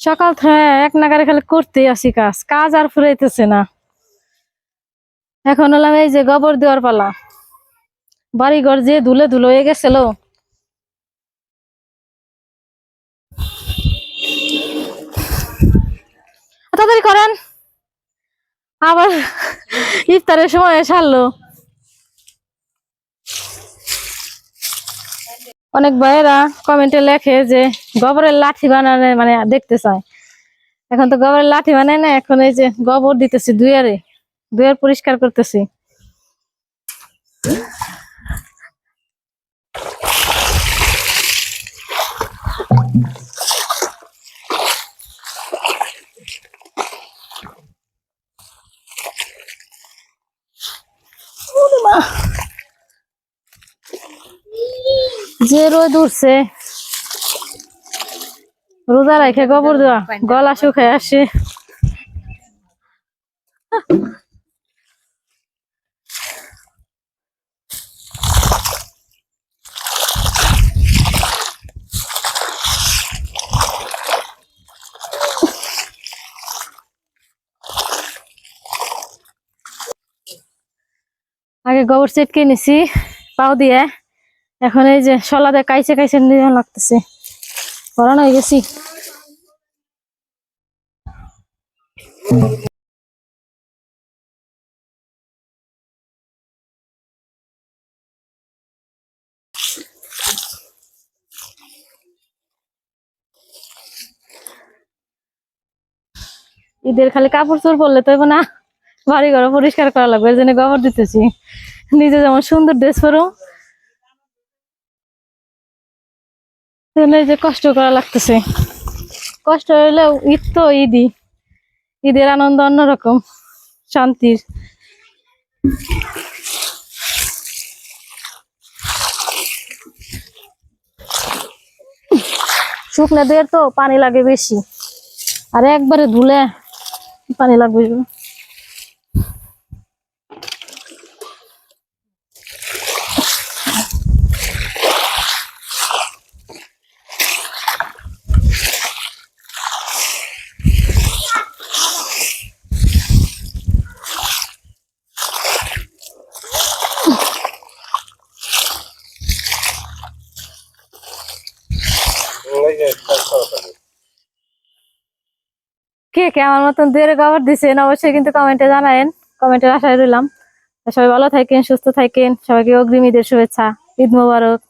সকাল এক নাগারে খালি করতেই আসি কাজ কাজ আর ফুরাইতেছে না। এখন হলাম এই যে গোবর দেওয়ার পালা। যে ধুলে ধুলো হয়ে গেছিল। তাড়াতাড়ি করেন। আবার ইফতারের সময় সারলো অনেক ভাইয়েরা কমেন্টে লেখে যে গোবরের লাঠি বানানো মানে দেখতে চায় এখন তো গোবরের লাঠি বানায় না, এখন এই যে গোবর দিতেছি দুয়ারে, দুয়ার পরিষ্কার করতেছি মা। যে রোদ উঠছে, রোজা রেখে গোবর দেওয়া, গলা শুকায় আসে। আগে গোবর চেটকে নিছি, পাও দিয়ে। এখন এই যে দিয়ে কাইছে কাইছে নিয়ে লাগতেছে। পড়ানো হয়ে গেছি। ঈদের খালি কাপড় চোর পরলে তো না বাড়ি ঘর পরিষ্কার করা লাগবে, এর জন্য গোবর দিতেছি। নিজে যেমন সুন্দর ড্রেস পরো যে কষ্ট করা লাগতেছে। কষ্ট হইলে ঈদ তো ঈদই। ঈদের আনন্দ অন্যরকম, শান্তির। শুকনো দের তো পানি লাগে বেশি। আর একবারে ধুলে পানি লাগবে। কে কে আমার মতন দুয়ের খবর দিছেন, অবশ্যই কিন্তু কমেন্টে জানায়েন। কমেন্টের আশায় রইলাম। সবাই ভালো থাকেন, সুস্থ থাকেন। সবাইকে অগ্রিম ঈদের শুভেচ্ছা। ঈদ মোবারক।